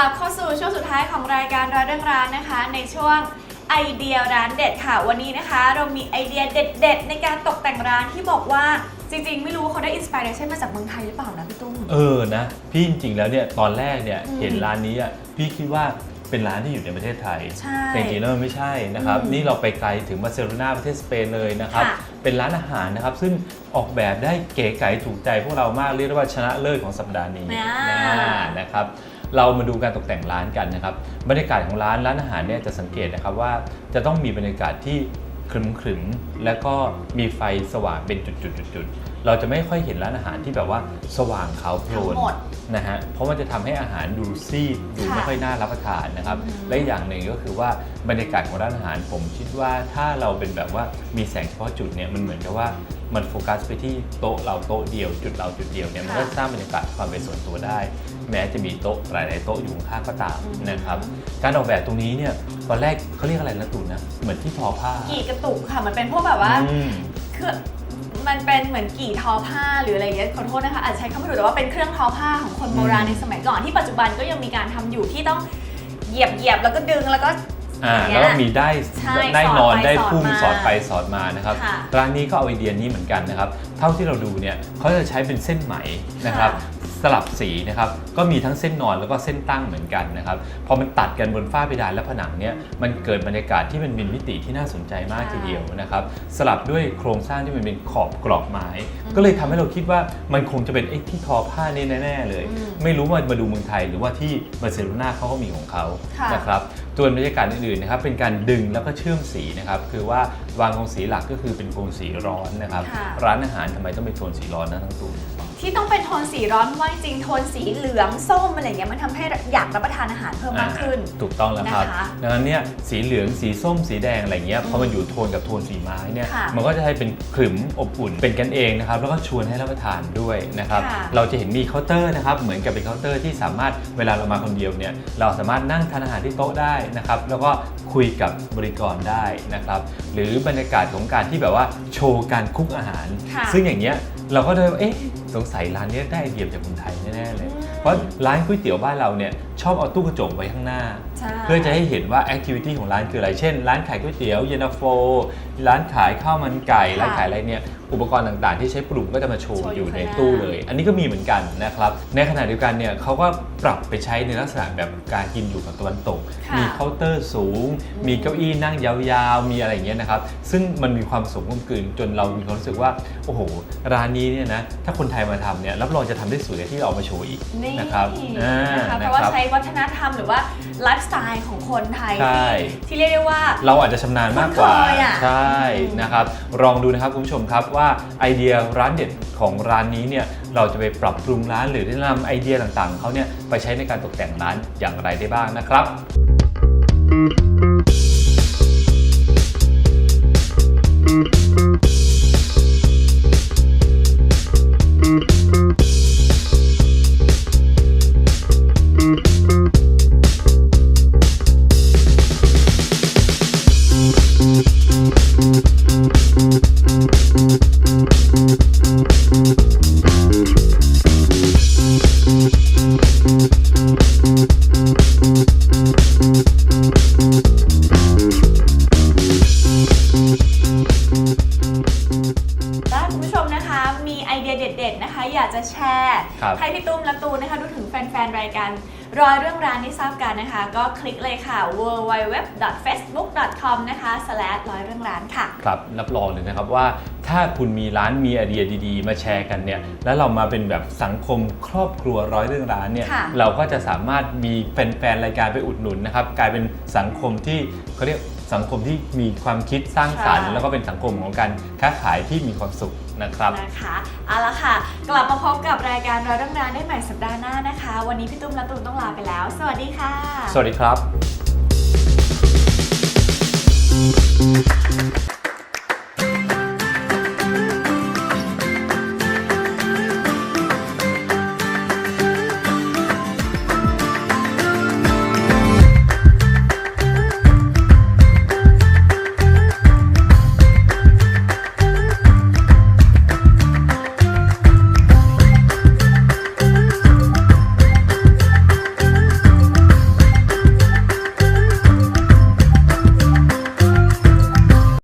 ลับเข้าสู่ช่วงสุดท้ายของรายการร้อยเรื่องร้านนะคะ ในช่วงไอเดียร้านเด็ดค่ะ วันนี้นะคะ เรามีไอเดียเด็ด ๆ ในการตกแต่งร้านที่บอกว่าจริง ๆ ไม่รู้ว่าเขาได้อินสปิเรชันมาจากเมืองไทยหรือเปล่านะพี่ตุ้ม เออนะพี่จริงๆแล้วเนี่ยตอนแรกเนี่ยอืมเห็นร้านนี้อะพี่คิดว่าเป็นร้านที่อยู่ในประเทศไทย ใช่แต่จริงๆแล้วมันไม่ใช่นะครับ อืมนี่เราไปไกลถึงบาร์เซโลนาประเทศสเปนเลยนะครับ ค่ะเป็นร้านอาหารนะครับ ซึ่งออกแบบได้เก๋ไก๋ถูกใจพวกเรามากเรียกได้ว่าชนะเลิศของสัปดาห์นี้อ่านะนะครับ เรามาดูการตกแต่งร้านกันนะครับบรรยากาศของร้านร้านอาหารเนี่ยจะสังเกตนะครับว่าจะต้องมีบรรยากาศที่ครึมๆแล้วก็มีไฟสว่างเป็นจุดๆๆๆ เราจะไม่ค่อยเห็นร้านอาหารที่แบบว่าสว่างขาวโพลทั้งนหมดนะฮะเพราะมันจะทำให้อาหารดูซีดดูค่ะไม่ค่อยน่ารับประทานนะครับ อืม และอีกอย่างหนึ่งก็คือว่าบรรยากาศของร้านอาหารผมคิดว่าถ้าเราเป็นแบบว่ามีแสงเฉพาะจุดเนี่ยมันเหมือนกับว่ามันโฟกัสไปที่โต๊ะเราโต๊ะเดียวจุดเราจุดเดียวเนี่ยมันก็สร้างบรรยากาศความเป็นส่วนตัวได้ แม้จะมีโต๊ะหลายๆโต๊ะอยู่ข้างๆก็ตามนะครับ การออกแบบตรงนี้เนี่ยตอนแรกเขาเรียกอะไรนะตูนนะเหมือนที่ทอผ้ากี่กระตุกค่ะ มันเป็นพวกแบบว่า อืม คือ มันเป็นเหมือนกี่ทอผ้าหรืออะไรอย่างเงี้ยขอโทษนะคะอาจจะใช้คำไม่ถูกแต่ว่าเป็นเครื่องทอผ้าของคนโบราณอืมในสมัยก่อนที่ปัจจุบันก็ยังมีการทำอยู่ที่ต้องเหยียบเหยียบแล้วก็ดึงแล้วก็ อ่าอย่างเงี้แล้ยวก็มีได้ใช่ได้นอนสอดไปได้สอดพุ่งมาสอดไปสอดมานะครับค่ะร้านนี้ก็เอาไอเดียนี้เหมือนกันนะครับ เท่าที่เราดูเนี่ยเขาจะใช้เป็นเส้นไหมนะครับค่ะสลับสีนะครับก็มีทั้งเส้นนอนแล้วก็เส้นตั้งเหมือนกันนะครับพอมันตัดกันบนฝ้าเพดานและผนังเนี่ยมันเกิดบรรยากาศที่มันมีมิติที่น่าสนใจมากทีเดียวนะครับสลับด้วยโครงสร้างที่มันเป็นขอบกรอบไม้ ก็เลยทำให้เราคิดว่ามันคงจะเป็นไอ้ที่ทอผ้านี่แน่ๆเลยอืมไม่รู้ว่ามาดูเมืองไทยหรือว่าที่บาร์เซโลนาเขาก็มีของเขาค่ะนะครับส่วนบรรยากาศอื่นๆนะครับเป็นการดึงแล้วก็เชื่อมสีนะครับคือว่าวางโทนสีหลักก็คือเป็นโทนสีร้อนนะครับค่ะร้านอาหารทำไมต้องเป็นโทนสีร้อนนะทั้งตูน ที่ต้องเป็นโทนสีร้อนเพราะว่าจริงๆโทนสีเหลืองส้มอะไรเงี้ยมันทำให้อยากรับประทานอาหารเพิ่มมากขึ้นอ่าถูกต้องแล้วครับนะคะดังนั้นเนี่ยสีเหลืองสีส้มสีแดงอะไรเงี้ยอืมพอมันอยู่โทนกับโทนสีไม้เนี่ยค่ะมันก็จะให้เป็นขรึมอบอุ่นเป็นกันเองนะครับแล้วก็ชวนให้รับประทานด้วยนะครับค่ะเราจะเห็นมีเคาน์เตอร์นะครับเหมือนกับเป็นเคาน์เตอร์ที่สามารถเวลาเรามาคนเดียวเนี่ยเราสามารถนั่งทานอาหารที่โต๊ะได้นะครับแล้วก็คุยกับบริกรได้นะครับหรือบรรยากาศของการที่แบบว่าโชว์การคุกอาหาร ค่ะ ซึ่งอย่างเงี้ย เราก็เลยว่าเอ๊ะสงสัยร้านเนี้ยได้ไอเดียจากคนไทยแน่ๆเลยอืมเพราะร้านก๋วยเตี๋ยวบ้านเราเนี่ยชอบเอาตู้กระจกไว้ข้างหน้าใช่เพื่อจะให้เห็นว่าแอคทิวิตี้ของร้านคืออะไร เช่น ร้านขายก๋วยเตี๋ยวเย็นตาโฟ ร้านขายข้าวมันไก่ค่ะร้านขายอะไรเนี่ย อุปกรณ์ต่างๆ ที่ใช้ปรุงก็จะมาโชว์โชว์ออยู่ยู่ในข้างหน้า ตู้เลย อันนี้ก็มีเหมือนกันนะครับ ในขณะเดียวกันเนี่ยเขาก็ปรับไปใช้ในลักษณะแบบการกินอยู่กับตะวันตก ค่ะมีเคาน์เตอร์สูงอืมมีเก้าอี้นั่งยาวๆ มีอะไรอย่างเงี้ยนะครับ ซึ่งมันมีความสมกลมกลืนจนเรามีความรู้สึกว่า โอ้โห ร้านนี้เนี่ยนะ ถ้าคนไทยมาทำเนี่ย รับรองจะทำได้สวยกว่าที่เราเอามาโชว์อีกนี่นะครับอ่านะคะเพนะราะว่าครับใช้วัฒนธรรมหรือว่า ไลฟ์สไตล์ของคนไทย ใช่ที่ที่เรียกได้ว่า เราอาจจะชำนาญมากกว่า คุ้นเคยอะ ใช่อืมนะครับ ลองดูนะครับคุณผู้ชมครับว่าไอเดียร้านเด็ดของร้านนี้เนี่ยเราจะไปปรับปรุงร้านหรือได้นำไอเดียต่างๆของเขาเนี่ยไปใช้ในการตกแต่งร้านอย่างไรได้บ้างนะครับถ้า จะแชร์ครับ ให้พี่ตุ้มและตูนนะคะดูถึงแฟนๆ รายการร้อยเรื่องร้านที่ทราบกันนะคะ ก็คลิกเลยค่ะ www.facebook.com นะคะ slash ร้อยเรื่องร้านค่ะ ครับรับรองเลยนะครับว่า ถ้าคุณมีร้านมีไอเดียดีๆ มาแชร์กันเนี่ยแล้วเรามาเป็นแบบสังคมครอบครัวร้อยเรื่องร้านเนี่ยค่ะ เราก็จะสามารถมีแฟนๆรายการไปอุดหนุนนะครับกลายเป็นสังคมที่เขาเรียกสังคมที่มีความคิดสร้างสรรค์ใช่แล้วก็เป็นสังคมของการค้าขายที่มีความสุขนะครับ นะคะเอาละค่ะ กลับมาพบกับรายการร้อยเรื่องร้านได้ใหม่สัปดาห์หน้านะคะ วันนี้พี่ตุ้มและตูนต้องลาไปแล้ว สวัสดีค่ะ สวัสดีครับ